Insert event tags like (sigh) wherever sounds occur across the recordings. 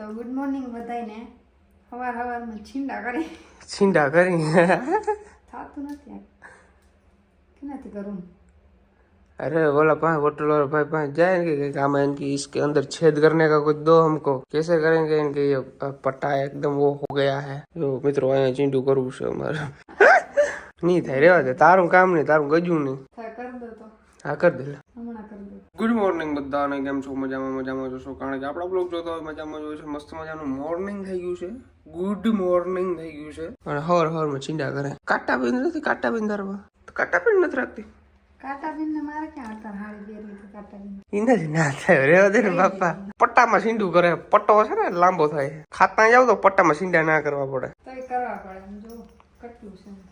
તો good morning બધાને સવાર સવારમાં છીંડા કરી છીંડા કરી થતું નથી આ. કેનાથી કરું अरे बोला पाए होटल वाला भाई पाए जाएंगे कि काम है इनकी इसके अंदर छेद करने का कुछ दो हमको कैसे करेंगे इनके ये पट्टा एकदम वो हो गया है જો મિત્રો અહીંયા ચીંડું કરવું છે અમારે (laughs) નહીં થાય રેવા દે તારું કામ નહીં તારું ગજું નહીં થાય કરી દો તો હા કર દે હમણાં કરી દો ગુડ મોર્નિંગ બધાને કેમ છો? મજામાં મજામાં જોશો કારણ કે આપણા બ્લોગ જોતા હોય મજામાં જોયો છે. મસ્ત મજાનું મોર્નિંગ થઈ ગયું છે. ગુડ મોર્નિંગ થઈ ગયું છે. અને હર હરમાં ચીંડા કરે. કાટા બીન નથી કાટા બીન તારમાં. કાટા બીન નથી રાખતી. પટ્ટામાં સીંડું કરે. પટ્ટો છે ને લાંબો થાય. ખાતા જાવ તો પટ્ટામાં સીંડા ના કરવા પડે. કરવા પડે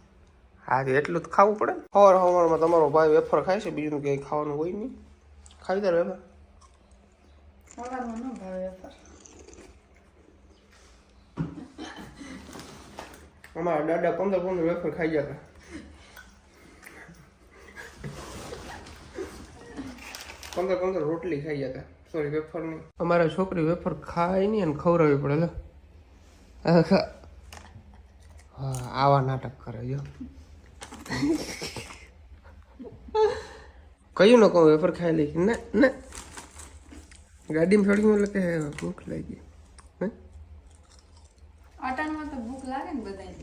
હા તો એટલું જ ખાવું પડે ને? સવાર સવારમાં તમારો ભાઈ વેફર ખાય છે બીજું કંઈ ખાવાનું હોય નહીં. ખાઈ તાર વેફર. અમારા દાદા પંદર પંદર વેફર ખાઈ જતા પંદર પંદર રોટલી ખાઈ જતા સોરી વેફર નહીં. અમારા છોકરી વેફર ખાય નહીં અને ખવડાવવી પડે લે. હા હા આવા નાટક કરે જો. (laughs) કયું ન કહું વેફર ખાઈ લઈ ના ના ગાડીમાં ચડી એટલે કે ભૂખ લાગી હે અટાણમાં તો ભૂખ લાગે ને બધાને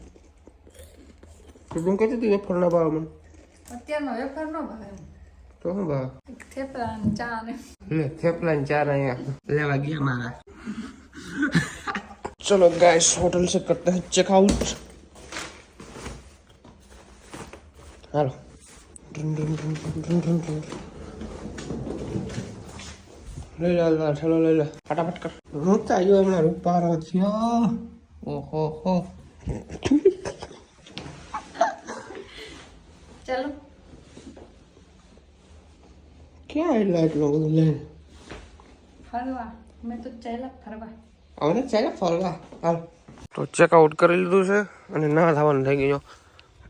તો તું કહેતી હતી વેફર ના ભાવ મને અત્યારનો વેપાર ન ભાવે એમ. તો શું ભાવ થેપલા ને ચા ને લે થેપલા ને ચાર અહીંયા લેવા ગયા મારા चलो गैस होटल से करते हैं चेकआउट હાલો લઈ લે ઠેલો લઈ લે ફટાફટ કર રૂપતા જો એમના ઓહો ક્યાં એટલા બધું લઈને ફરવા મેં તો ફરવા હાલ તો ચેકઆઉટ કરી લીધું છે અને ના થવાનું થઈ ગયું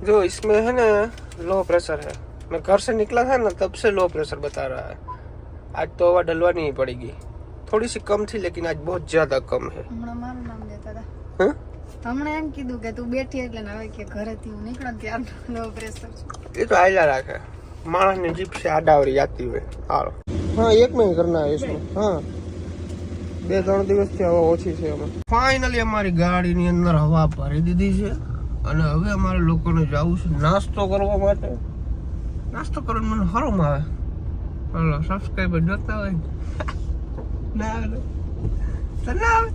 जी जो इसमें है ना लो प्रेशर है मैं घर से निकला था ना तब से लो प्रेशर बता रहा है आज तो हवा डलवानी ही पड़ेगी थोड़ी सी कम थी लेकिन आज बहुत ज्यादा कम है હમણાં મારું નામ લેતા હતા हाँ? હમણાં એમ કીધું કે તું બેઠી એટલે ને હવે કે ઘરેથી હું નીકળો ને ત્યાર લો પ્રેશર છે ये तो आयला रखा है माणस ने जीप से आडावरी जाती हुए हालो हाँ एक में ही करना है इसमें हाँ બે ત્રણ દિવસથી હવા ઓછી છે અમે ફાઇનલી અમારી ગાડીની અંદર હવા ભરી દીધી છે અને હવે અમારે લોકોને જવું છે નાસ્તો કરવા માટે. નાસ્તો કરવાનું મને હરમ આવે. હલો સબસ્ક્રાઈબર જોતા હોય ના. આવે. તો ના આવે.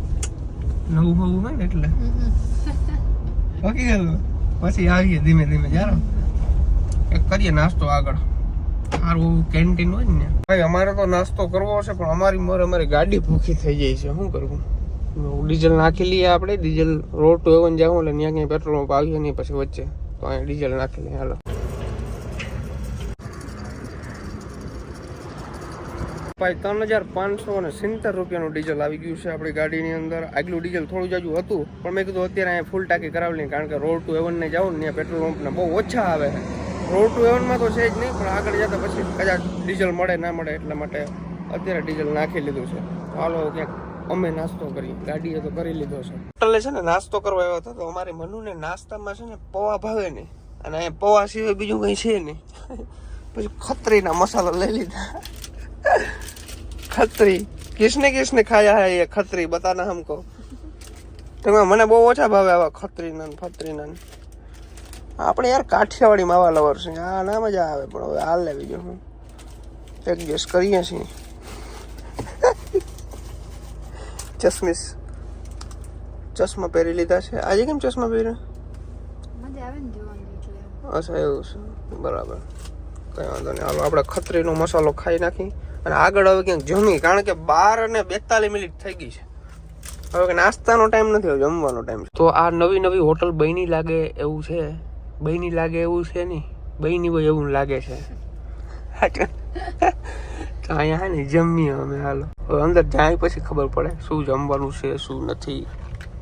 નવું નવું હોય ને એટલે. બાકી ગયેલું પછી આવીએ ધીમે ધીમે જારો કરીએ નાસ્તો આગળ. સારું કેન્ટીન હોય ને ભાઈ, અમારે તો નાસ્તો કરવો છે, પણ અમારી મોર અમારી ગાડી ભૂખી થઈ જાય છે. શું કરવું? ડીઝલ નાખી લઈએ આપણે. ડીઝલ રોડ ટુ એવન જાઉં એટલે ત્યાં ક્યાંય પેટ્રોલ પંપ આવ્યો નહીં, પછી વચ્ચે. તો અહીંયા ડીઝલ નાખી લઈએ હાલો. ભાઈ, ત્રણ હજાર પાંચસો અને સિત્તેર રૂપિયાનું ડીઝલ આવી ગયું છે આપણી ગાડીની અંદર. આગલું ડીઝલ થોડું જાજુ હતું, પણ મેં કીધું અત્યારે અહીંયા ફૂલ ટાંકી કરાવી લઈએ, કારણ કે રોડ ટુ એવનને જાઉં ને ત્યાં પેટ્રોલ પંપને બહુ ઓછા આવે રોડ ટુ એવનમાં તો છે જ નહીં, પણ આગળ જતા પછી કદાચ ડીઝલ મળે, ના મળે એટલા માટે અત્યારે ડીઝલ નાખી લીધું છે. હાલો, ક્યાંક અમે નાસ્તો કરીએ ગાડીએ તો કરી લીધો છે. હોટલે છે ને, નાસ્તો કરવો એવો હતો તો અમારે મનુને નાસ્તામાં છે ને પૌવા ભાવે નહીં. અને અહીંયા પૌવા સિવાય બીજું કંઈ છે નહીં. (laughs) પછી ખત્રીના મસાલો લઈ લીધા. (laughs) ખત્રી. કિસને કિસને ખાયા હે એ ખત્રી, બતાના હમકો. તમે મને બહુ ઓછા ભાવે આવા ખત્રીના ફત્રીના આપણે યાર કાઠિયાવાડી આવા લવર છે આ ના મજા આવે, પણ હવે હાલ લેવી જો. હું. દિવસ કરીએ છીએ. ચશ્મીસ ચશ્મા પહેરી લીધા છે. આજે કેમ ચશ્મા પહેર્યા? એટલે. અચ્છા એવું છે. બરાબર. કઈ વાંધો નહીં. હાલો આપણે ખત્રીનો મસાલો ખાઈ નાખી અને આગળ હવે ક્યાંક જમી કારણ કે બાર અને બેતાલીસ મિનિટ થઈ ગઈ છે. હવે કે નાસ્તાનો ટાઈમ નથી જમવાનો ટાઈમ છે. તો આ નવી નવી હોટલ બની લાગે એવું છે? બની લાગે એવું છે નહીં? બની હોય એવું લાગે છે. (laughs) તો અહીંયા હે ને જમીએ અમે હાલો. હવે અંદર જાય પછી ખબર પડે શું જમવાનું છે શું નથી.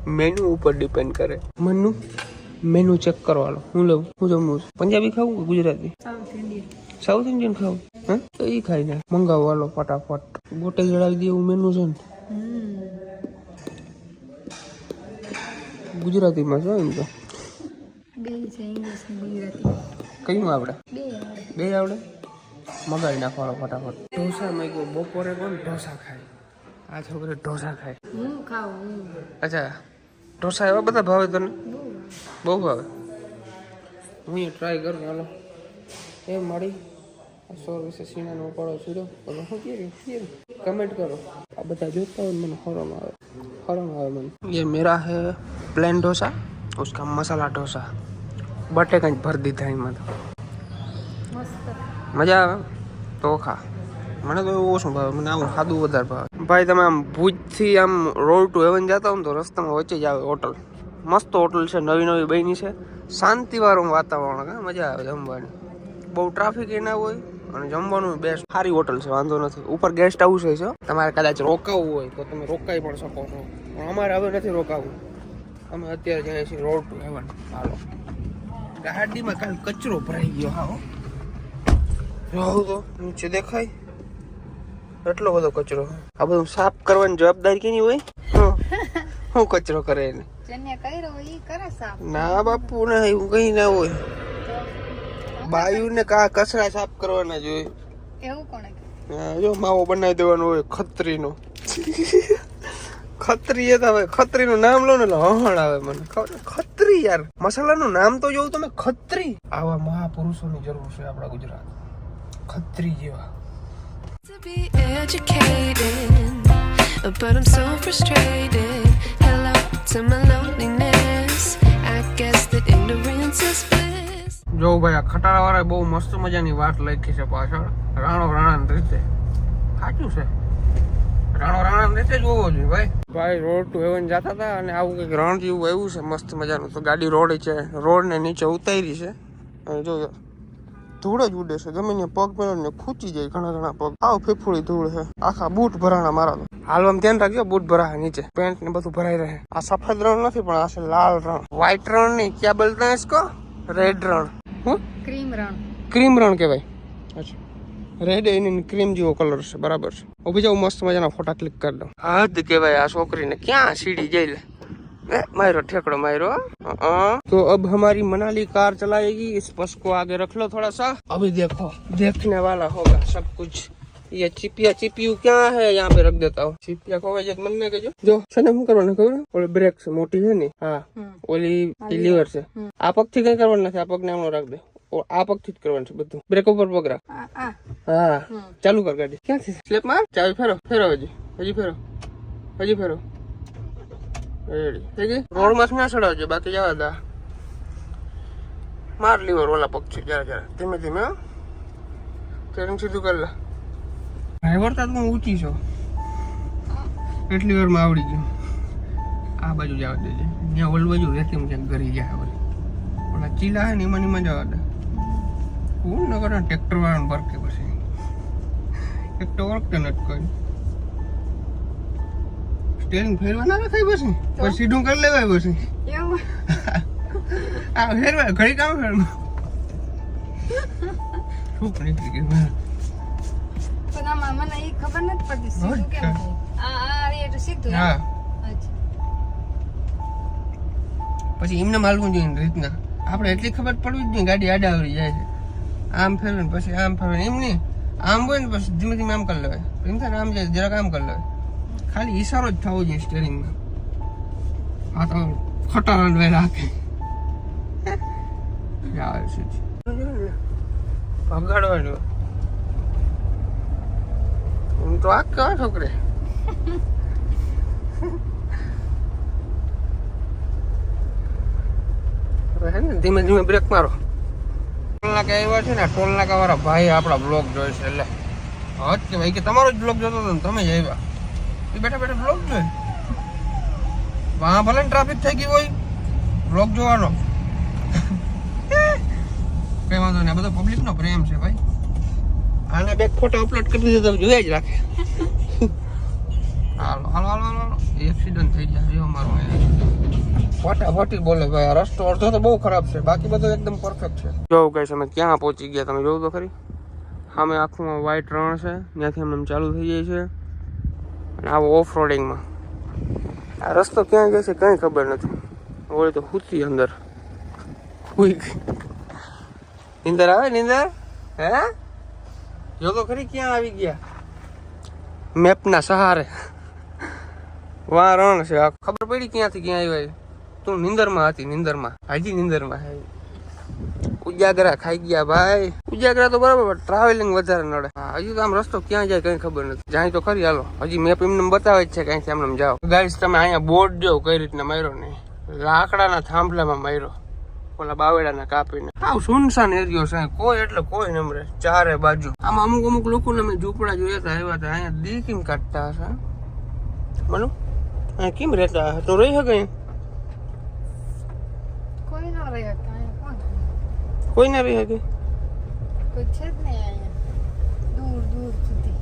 મેનુ ઉપર ડિપેન્ડ કરે. મનુ મેનુ ચેક કરવાનો હું લઉં? હું જમવું છું. પંજાબી ખાવું કે ગુજરાતી? સાઉથ ઇન્ડિયન ખાવું. હા? તો એ ખાઈ ને મંગાવો હાલો ફટાફટ. ગોટે જડાવી દે એવું મેનુ છે ને. ગુજરાતીમાં છે એમ તો. બે છે ઇંગ્લિશ ને ગુજરાતી. કયું આવડે? બે આવડે. બે આવડે? મગાવી નાખવાનો ફટાફટ ઢોસા મેં કહ્યું બપોરે કોણ ઢોસા ખાય આ છોકરી ઢોસા ખાય હું ખાઉં હું અચ્છા ઢોસા એવા બધા ભાવે તને બહુ બહુ ભાવે હું એ ટ્રાય કરું હાલો એ મળી સો વિશે સીણાનો ઉપાડો સીડો તમે શું કહે કમેન્ટ કરો આ બધા જોતા હોય ને મને હરમ આવે હરમ આવે મને ये मेरा है प्लेन डोसा उसका मसाला डोसा બટેકા જ ભરી દીધા એમાં તો મસ્ત મજા આવે? તો ખા મને તો એવું ઓછું ભાવે. મને આવું સાદું વધારે ભાવે. ભાઈ, તમે આમ ભુજથી આમ રોડ ટુ હેવન જતા હો ને તો રસ્તામાં વચ્ચે જ આવે હોટલ મસ્ત હોટલ છે, નવી નવી બની છે. શાંતિવાળું વાતાવરણ, હા, મજા આવે જમવાની. બહુ ટ્રાફિક એ ના હોય અને જમવાનું બેસ્ટ સારી હોટલ છે, વાંધો નથી. ઉપર ગેસ્ટ હાઉસ હોય છે તમારે કદાચ રોકાવું હોય તો તમે રોકાઈ પણ શકો છો. પણ અમારે હવે નથી રોકાવું. અમે અત્યારે જઈએ છીએ રોડ ટુ હેવન હાલો. ગાડીમાં કાલ કચરો ભરાઈ ગયો હા. તો નીચે દેખાય. એટલો બધો કચરો આ બધું સાફ કરવાની જવાબદારી કેની હોય? હું. કચરો કરે એને? ના બાપુ ના એવું કઈ ના હોય. બાયુ ને કા કચરા સાફ કરવાના જ હોય. એવું કોણે જો માવો બનાવી દેવાનો હોય ખત્રીનો. ખત્રી એ તો હવે ખત્રીનું નામ લો ને એટલે હહણ આવે મને. ખબર ખત્રી યાર. મસાલાનું નામ તો જોઉં તમે ખત્રી. આવા મહાપુરુષોની જરૂર છે આપણા ગુજરાત ખત્રી જેવા but I'm so frustrated. Hello to my loneliness. I guess that ignorance is bliss. જો ભાઈ આ ખટારા વાળા બહુ મસ્ત મજાની વાત લખી છે પાછળ. રાણો રાણા રીતે. સાચું છે. રાણો રાણા રીતે જ હોવો જોઈએ ભાઈ. ભાઈ રોડ ટુ હેવન જતા હતા અને આવું કંઈક રણ જેવું આવ્યું છે મસ્ત મજાનું. તો ગાડી રોડ છે. રોડ ને નીચે ઉતારી છે. અને જો धूड़ उड़े से ज़मीन पग पे खूची जाए घना घना पग आओ फेफोड़ी धूल है आखा बूट भराना मारा हाल में ध्यान रखियो बूट भरा है नीचे पेंट ने बधु भराई रहे आ सफ़ेद रंग नहीं लाल रंग व्हाइट रंग नहीं क्या बोलते हैं इसको रेड रंग क्रीम रंग क्रीम रंग अच्छा रेड इन इन क्रीम जो कलर से बराबर से अभी जाऊ मस्त मज़ा ना फोटा क्लिक कर दो हद के भाई आ छोकरी ने क्या सीढ़ी जाए मायरो ठेकड़ो मायरो तो अब हमारी मनाली कार चलाएगी इस बस को आगे रख लो थोड़ा सा अभी देखो देखने वाला होगा सब कुछ। ये चिपिया चिपियू क्या है? यहाँ पे रख देता हूँ। चिपिया को मन्ने के जो जो सने हम करवाने खबर और ब्रेक से मोटी है नी? हाँ ओली लीवर से। आपक ठीक है करवाना है आपक ने रख दे। और आपक ठीक करवाना है बधु ब्रेक ऊपर पकड़ा हाँ चालू कर गाड़ी। क्या स्लेप मार? चाबी फेरो फेरो हजी हजी फेरो। हजी फेरो। રેડી. માં ના ચડાવજો, બાકી જવા દા. માર લીવર ઓલા પગ છે જરા જરા ધીમે ધીમે, હો. ટ્રેનિંગ સીધું કરી લે. ડ્રાઈવર તો હું ઊંચી છો. એટલી વારમાં આવડી ગયું. આ બાજુ જવા દેજે. જ્યાં ઓલ બાજુ રેતી ક્યાંક ઘરી જાય ઓલી ઓલા ચીલા હે ને, એમાં એમાં જવા દે. કોણ ન કરે ટ્રેક્ટર વાળાને બરકે પછી? એક તો ઓળખતો નથી કોઈ. સ્ટેરિંગ ફેરવા ના થાય બસ પછી સીધું કરી લેવાય બસ (laughs) આ ફેરવાય? ઘડી કામ ફેરવા? શું પણ આમાં મને ઈ ખબર નથી પડતી. સીધું કેમ આ આ એટલે સીધું હા. પછી એમને માલવું જોઈએ રીતના. આપણે એટલી ખબર પડવી જ નહીં ગાડી આડા આવડી જાય છે. આમ ફેરવે પછી આમ ફેરવે એમ નહીં. આમ હોય ને પછી ધીમે ધીમે આમ કરી લેવાય. એમ થાય આમ જાય જરાક આમ કરી લેવાય. ખાલી ઈશારો જ થવો જોઈએ સ્ટેરિંગમાં આ તો ખટારા વે રાખે ભગાડવાનું હું તો આ કેવા છોકરે ધીમે ધીમે બ્રેક મારો. ટોલનાકા આવ્યા છે ને ટોલ નાકા વાળા ભાઈ આપણા બ્લોગ છે, એટલે. હદ કે ભાઈ કે તમારો જ બ્લોગ જોતો હતો ને, તમે જ આવ્યા. બેઠા બેઠા બ્લોગ જોઈ વાં ભલે ટ્રાફિક થઈ ગઈ હોય. બ્લોગ જોવાનો. કઈ વાંધો નહીં બધો પબ્લિક નો પ્રેમ છે ભાઈ. આને બે ફોટો અપલોડ કરી દીધો, તમે જોયા જ રાખે. હાલો હાલો હાલો હાલો એક્સિડન્ટ થઈ જાય જો મારો ફટાફટી બોલે, ભાઈ, આ રસ્તો અડધો તો બહુ ખરાબ છે, બાકી બધો એકદમ પરફેક્ટ છે. જો કઈ અમે ક્યાં પહોંચી ગયા, તમે જોયું તો ખરી. સામે આખું વ્હાઈટ રણ છે, ત્યાંથી અમને ચાલુ થઈ જાય છે. અને આવો ઓફ રોડિંગમાં આ રસ્તો ક્યાં ગયો છે કંઈ ખબર નથી. હોય તો હુતી અંદર. હુઈ ગઈ. નીંદર આવે નીંદર? હે? જો તો ખરી ક્યાં આવી ગયા? મેપના સહારે. વા રણ છે ખબર પડી ક્યાંથી ક્યાં આવ્યા તું નિંદરમાં હતી, નિંદરમાં. હજી નિંદરમાં. હે ઉજાગરા ખાઈ ગયા ભાઈ. ઉજાગરા તો બરાબર ટ્રાવેલિંગ વધારે નડે. હજી તો આમ રસ્તો ક્યાં જાય કઈ ખબર નથી. જાય તો ખરી, હાલો. હજી મેપ એમને બતાવે જ છે કઈથી એમને જાઓ. ગાઈસ, તમે અહીંયા બોર્ડ જો કઈ રીતના માર્યો ને. લાકડાના થાંભલામાં માર્યો. ઓલા બાવેડાના કાપીને. આવ સુનસાન એરિયો છે કોઈ એટલે કોઈ નમરે ચારે બાજુ. આમાં અમુક અમુક લોકોને મેં ઝૂંપડા જોયા આવ્યા હતા. અહીંયા દી કેમ હશે. કેમ રહેતા? તો રહી શકે કોઈ કાંઈ ના રહી શકે. કોઈ છે જ નહીં અહીંયા. દૂર દૂર સુધી.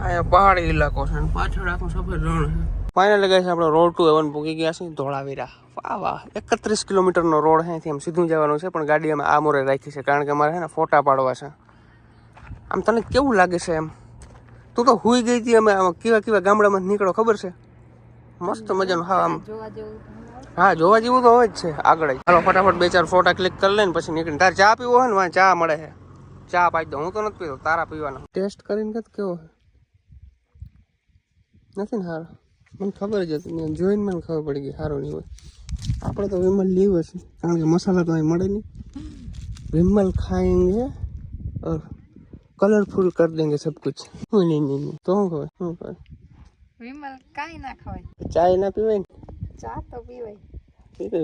અહીંયા પહાડી ઇલાકો છે અને પાછળ આખું સફેદ રણ છે. ફાઇનલ ગાઈસ છે આપણે રોડ ટુ હેવન પૂકી ગયા છે ધોળાવીરા. વાહ વાહ. એકત્રીસ કિલોમીટરનો રોડ છે અહીંથી આમ સીધું જવાનું છે પણ ગાડી અમે આ મોરે રાખી છે કારણ કે અમારે છે ને ફોટા પાડવા છે. આમ તને કેવું લાગે છે એમ? તું તો હુઈ ગઈ હતી અમે આમ કેવા કેવા ગામડામાં નીકળો ખબર છે? મસ્ત મજાનું હા આમ. જોવા. હા જોવા જેવું તો હોય જ છે આગળ ચાલો ફટાફટ બે ચાર ફોટા ક્લિક કરી લઈને પછી નીકળી તારે ચા પીવો હોય ને વાંચે ચા મળે છે. ચા પાઈ દઉં હું તો નથી પીતો તારા પીવાનો. ટેસ્ટ કરીને કદ કેવો નથી ને સારો મને ખબર જ હતી એમ જોઈને મને ખબર પડી ગઈ સારું નહીં હોય. આપણે તો વિમલ લીવ હશે કારણ કે મસાલા તો અહીં મળે નહીં. વિમલ ખાએંગે ઓર કલરફુલ કરી દેંગે સબ કુછ. નહીં નહીં તો હું ખબર હું ખબર વિમલ કાંઈ ના ખવાય. ચાય ના પીવાય ને? ચા તો પીવાય.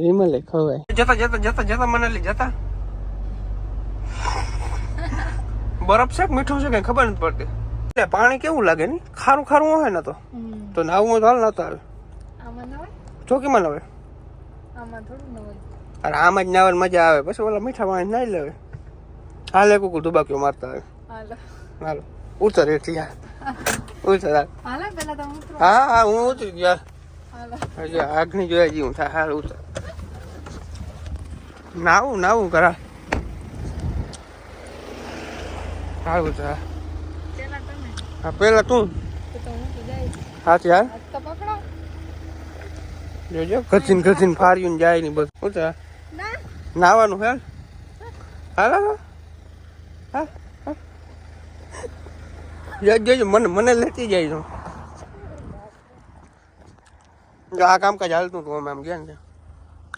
વિમલે ખવાય. જતા જતા જતા જતા મનાલી જતા. બરફ છે મીઠું છે કઈ ખબર નથી પડતી. એટલે પાણી કેવું લાગે ને? ખારું ખારું હોય ને તો? તો નાવું હોય તો હાલ નતો આવે. આમાં ન હોય? ચોકીમાં ન આવે આમાં થોડું ન હોય. અરે આમ જ નાવે મજા આવે. પછી ઓલા મીઠા પાણી નાઈ લેવે. હાલે કુકુ ધુબાકીઓ મારતા આવે હાલો. હાલો. ઉતર એટલી હા ઉતર. હાલ. પેલા હા હા હું ઉતરી ગયા. હજી આગની જોયા થાય હાલ ઉતર નાવું નાવું કરા હાલ ઉતર હા. પેલા હા તું. હું પકડો. જોજો ગથીન ગથીન ફાર્યું જાય ની બસ હા. ના. નાવાનું હાલ? હાલ હા જજો મને મને લેતી જાય તું. જો આ કામકાજ હાલતું હતું અમે આમ ગયા ને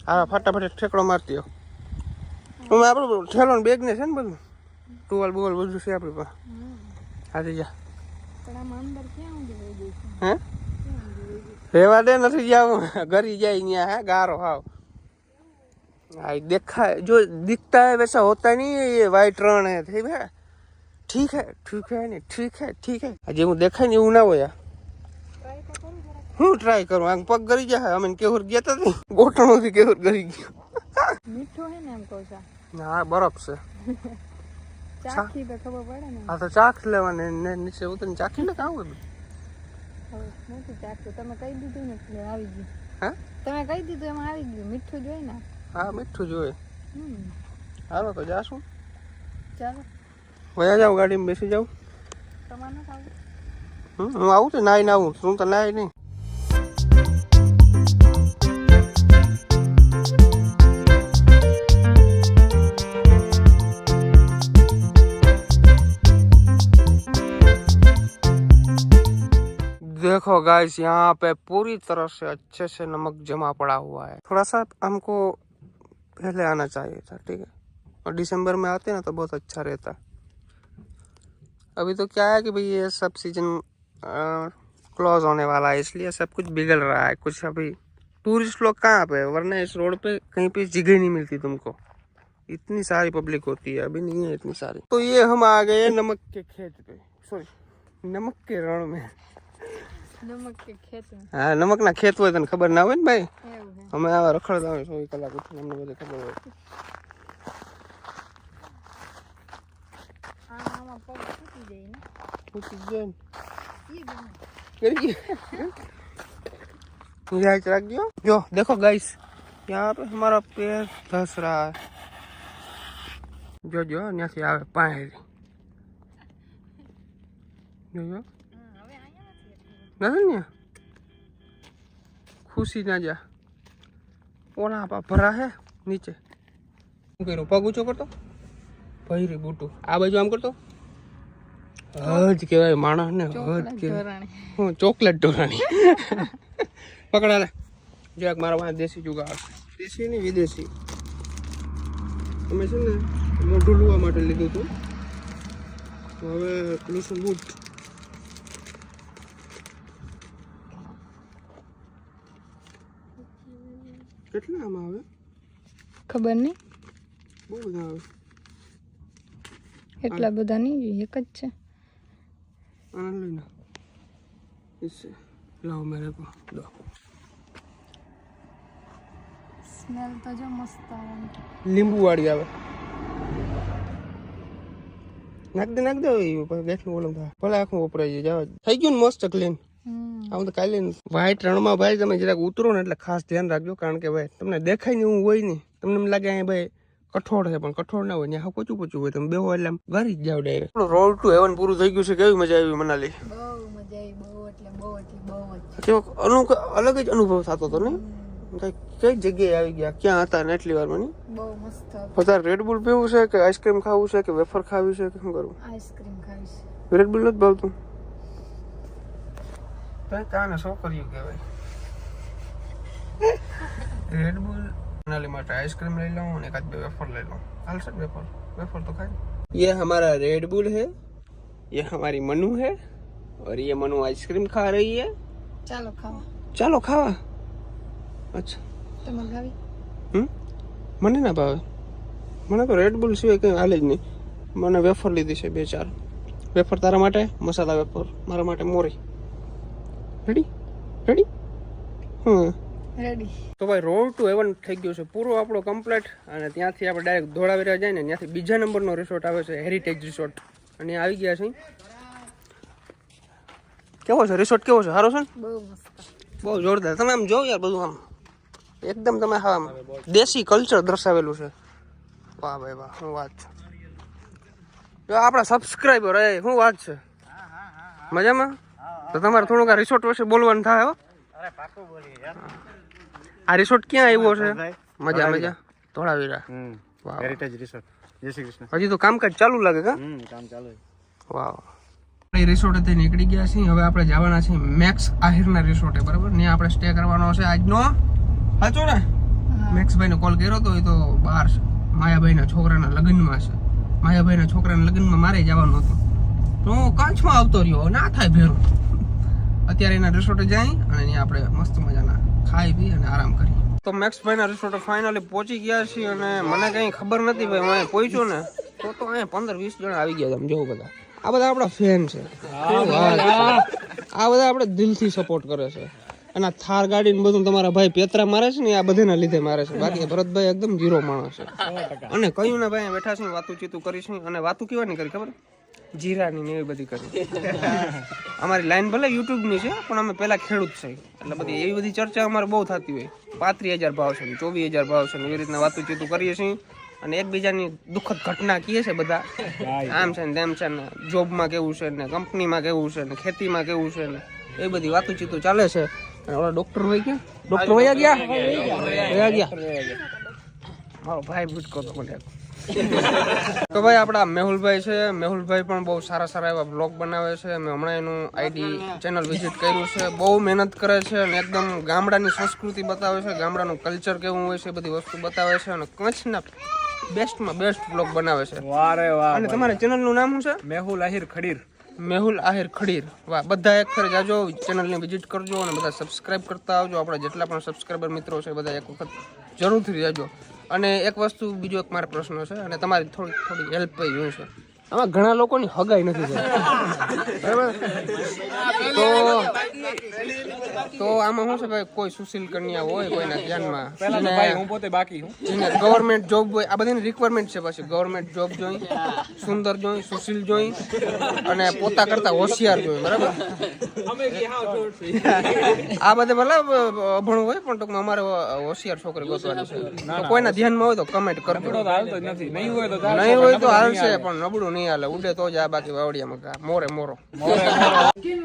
હા ફટાફટ ઠેકડો મારતી આવો. અમે આપણું ઠેલો બેગ ને છે ને બધું ટુવાલ બુવાલ બધું છે આપણી પાસે હાથી જા પણ આમાં અંદર ક્યાં ઊંધી વહી ગઈ છે હે રેવા દે નથી જાવું ઘરી જાય ત્યાં હે ગારો હાવ હા ये देखा है जो दिखता है वैसा होता नहीं है ये वाइट रण है ठीक है ठीक है ठीक है नहीं ठीक है ठीक है જે હું દેખાય ને એવું ના હોય ટ્રાય તો કરું જરા હું ટ્રાય કરું? આમ પગ ગરી જાય અમે કેવું ગયા તા ને ગોઠણો થી કેવું ગરી ગયો. મીઠું હે ને એમ કહું છું. હા બરફ છે. ચાખી તો ખબર પડે ને? આ તો ચાખ લેવાની ને નીચે ઉતરીને ચાખીને કામ હોય હવે નથી ચાખ્યું તમે કહી દીધું ને એટલે આવી ગયું. હા? તમે કહી દીધું એમાં આવી ગયું. મીઠું જોઈ ને? હા મીઠું જોઈએ. હમ. હાલો તો જાશું. ચાલો. વયા જાઉં ગાડીમાં બેસી જાઉં. તમારે નથી આવતું હમ, હું આવું છું નાઈ આવું તું તો નાય નહીં. देखो गाइस यहाँ पे पूरी तरह से अच्छे से नमक जमा पड़ा हुआ है। थोड़ा सा हमको पहले आना चाहिए था, ठीक है? और दिसंबर में आते ना तो बहुत अच्छा रहता अभी तो क्या है कि भाई ये सब सीज़न क्लोज होने वाला है, इसलिए सब कुछ बिगड़ रहा है। कुछ अभी टूरिस्ट लोग कहाँ पे वरना इस रोड पे कहीं पे जगह नहीं मिलती तुमको। इतनी सारी पब्लिक होती है, अभी नहीं है इतनी सारी। तो ये हम आ गए नमक के खेत पे। सॉरी नमक के रण में। હા નમકના ખેત હોય તને ખબર ના હોય ને ભાઈ એવું છે અમે આવા રખડતા હોય ચોવીસ કલાક ઉઠીને અમને બધી ખબર હોય આમાં પગ તૂટી જાય ને તૂટી જાય ને ઈ ગમે કરી याद रखियो जो देखो गाइस यहाँ पे हमारा पैर धस रहा है जो जो यहाँ से आवे पाए जो जो હા હવે અહીંયા નથી એટલું. નથી ને ખુશી ના જા. ઓલા પા ભરા હે નીચે. શું કર્યું? પગ ઊંચો કરતો? ભૈરી બૂટું. આ બાજુ આમ કરતો? હજ કહેવાય માણસ ને હજ કહેવાય. હું ચોકલેટ ઢોરાણી. (laughs) પકડા લે એક મારા પાસે દેશી જુગાડ દેશી ને વિદેશી. અમે છે ને મોઢું લૂવા માટે લીધું હતું. હવે લૂસું બૂટ કેટલા આમ આવે ખબર નહીં બહુ બધા આવે એટલા બધા નહીં જોઈએ એક જ છે આનંદ લઈને ઇસે લાવ મેરે કો દો સ્મેલ તો જો મસ્ત આવે લીંબુ વાળી આવે નાખ દે નાખ દે બેઠું ઓલું ભલે આખું વપરાઈ જાય થઈ ગયું ને મસ્ત ક્લીન આવું તો કાલે વ્હાઈટ રણમાં ભાઈ તમે જરાક ઉતરો ને એટલે ખાસ ધ્યાન રાખજો કારણ કે ભાઈ તમને દેખાય નહીં હું હોય નહીં તમને એમ લાગે અહીંયા ભાઈ કઠોળ છે પણ કઠોળ ના હોય ત્યાં પોચું પોચું હોય તમે બેહો એટલે આમ વારી જ જાવ ડાયરેક્ટ રોડ ટુ હેવન પૂરું થઈ ગયું છે કેવી મજા આવી મનાલી? બહુ મજા આવી બહુ એટલે બહુ એટલે બહુ જ. કેવો અનુક અલગ જ અનુભવ થતો હતો ને? કઈ કઈ જગ્યાએ આવી ગયા? ક્યાં હતા ને એટલી વાર મને બહુ મસ્ત વધારે રેડબુલ પીવું છે કે આઈસ્ક્રીમ ખાવું છે કે વેફર ખાવી છે કે શું કરવું આઈસ્ક્રીમ ખાવીશ રેડબુલ નથી ભાવતું. ભાઈ કાને છોકરીઓ કહેવાય રેડબુલ નાલી માટે आइसक्रीम ले लो और एक आध बे वेफर ले लो हाल सर वेफर वेफर तो खाए ये हमारा रेडबुल है ये हमारी मनु है और ये मनु आइसक्रीम खा रही है ચાલો ખાવા ચાલો ખાવા અચ્છા તમારે ખાવી હમ મને ના ભાવે મને તો રેડબુલ સિવાય કંઈ હાલે જ નહીં મને વેફર લીધી છે બે ચાર વેફર તારા માટે મસાલા વેફર મારા માટે મોરી રેડી રેડી હમ રેડી તો ભાઈ રોડ ટુ હેવન થઈ ગયો છે. પૂરો આપણો કમ્પ્લીટ અને ત્યાંથી આપણે ડાયરેક્ટ ધોળાવીરા જાય ને ત્યાંથી બીજા નંબરનો રિસોર્ટ આવે છે હેરિટેજ રિસોર્ટ અને આવી ગયા છે. કેવો છે? રિસોર્ટ કેવો છે? સારો છે બહુ જોરદાર. તમે આમ જોવો યાર બધું આમ. એકદમ તમે હા આમ દેશી કલ્ચર દર્શાવેલું છે. વાહ ભાઈ વાહ શું વાત છે. જો આપણા સબસ્ક્રાઈબર એ શું વાત છે? મજામાં? તો તમારે થોડુંક આ રિસોર્ટ વિશે બોલવાનું થાય હો. આ રિસોર્ટ ક્યાં આવ્યો છે? મજા મજા. ધોળાવીરા. વાહ. હેરિટેજ રિસોર્ટ જય શ્રી કૃષ્ણ. હજી તો કામકાજ ચાલુ લાગે કા? હમ કામ ચાલુ વાહ. આપણે રિસોર્ટેથી નીકળી ગયા છીએ. હવે આપણે જવાના છીએ મેક્સ આહિરના રિસોર્ટે બરાબર? ને આપણે સ્ટે કરવાનો છે આજનો. સાચો ને? મેક્સભાઈને કોલ કર્યો તો એ તો બહાર છે. માયાભાઈના છોકરાના લગ્નમાં છે. માયાભાઈના છોકરાના લગ્નમાં મારે જવાનું હતું. તો હું કચ્છમાં આવતો રહ્યો. ના થાય ભેરું અત્યારે એના રિસોર્ટે જઈ અને અહીંયા આપણે મસ્ત મજાના ખાઈ પી અને આરામ કરીએ તો મેક્સભાઈના રિસોર્ટે ફાઇનલી પહોંચી ગયા છીએ અને મને કંઈ ખબર નથી ભાઈ હું પહોંચ્યો ને તો તો અહીંયા પંદર વીસ જણા આવી ગયા તમે જોવો બધા. આ બધા આપણા ફેન છે. આ બધા આપણે દિલથી સપોર્ટ કરે છે. અને થાર ગાડી ને બધું તમારા ભાઈ પેતરા મારે છે ને આ આ બધાના લીધે મારે છે. બાકી ભરતભાઈ એકદમ જીરો માણસ છે. અને કયું ને ભાઈ બેઠા છે વાતું ચીતું કરીશું અને વાતું કેવાની કરી ખબર? જીરાની ને એવી બધી કરી. અમારી લાઈન ભલે યુટ્યુબની છે પણ અમે પેલા ખેડૂત છે. એટલે બધી એવી બધી ચર્ચા અમારે બહુ થતી હોય. પાંત્રીસ હજાર ભાવ છે ને ચોવીસ હજાર ભાવ છે ને એવી રીતના વાતું ચીતું કરીએ છીએ. અને એકબીજાની દુઃખદ ઘટના કીએ છે બધા. આમ છે ને તેમ છે ને જોબમાં કેવું છે ને કંપનીમાં કેવું છે ને ખેતીમાં કેવું છે ને એ બધી વાતું ચીતું ચાલે છે. અને ઓલા ડોક્ટર વહી ગયા ડોક્ટર વયા ગયા વયા ગયા મારો ભાઈ ભૂટકો તો મને. (laughs) તો ભાઈ આપણા મેહુલભાઈ છે. મેહુલભાઈ પણ બહુ સારા સારા એવા બ્લોગ બનાવે છે મેં હમણાં એનું આઈડી ચેનલ વિઝિટ કર્યું છે. બહુ મહેનત કરે છે અને એકદમ ગામડાની સંસ્કૃતિ બતાવે છે ગામડાનું કલ્ચર કેવું હોય છે બધી વસ્તુ બતાવે છે અને કચ્છના બેસ્ટમાં બેસ્ટ બ્લોગ બનાવે છે. વારે વાહ અને તમારા ચેનલનું નામ શું છે? મેહુલ આહિર ખડીર. મેહુલ આહિર ખડીર. વાહ બધા એક ફરી જાજો ચેનલને વિઝિટ કરજો અને બધા સબસ્ક્રાઇબ કરતા આવજો. આપણા જેટલા પણ સબસ્ક્રાઇબર મિત્રો છે બધા એક વખત જરૂરથી જાજો. અને એક વસ્તુ બીજો એક મારો પ્રશ્ન છે અને તમારી થોડી થોડી હેલ્પ જોઈશે. આમાં ઘણા લોકોની હગાઈ નથી તો તો આમાં શું છે ભાઈ? કોઈ સુશીલ કન્યા હોય કોઈના ધ્યાનમાં. પહેલા તો ભાઈ હું પોતે બાકી હું જેને ગવર્મેન્ટ જોબ હોય આ બધાની રિક્વાયરમેન્ટ છે પછી. ગવર્મેન્ટ જોબ જોઈ સુંદર જોઈ સુશીલ જોઈ અને પોતા કરતા હોશિયાર જોઈ બરાબર? આ બધે ભલે અભણ હોય પણ ટૂંકમાં અમારે હોશિયાર છોકરી ગોતવાની છે. કોઈના ધ્યાનમાં હોય તો કમેન્ટ કરજો નથી. નહીં હોય તો નહીં હોય તો પણ હાલશે પણ નબળું નહીં હાલે. ઉડે તો જ આ બાકી વાવડિયામાં મોરે મોરો.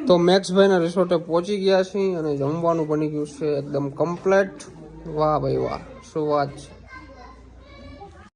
તો મેક્સભાઈના રિસોર્ટે પહોંચી ગયા છીએ અને જમવાનું બની ગયું છે એકદમ કમ્પ્લેટ વાહ ભાઈ વાહ, શું વાત છે.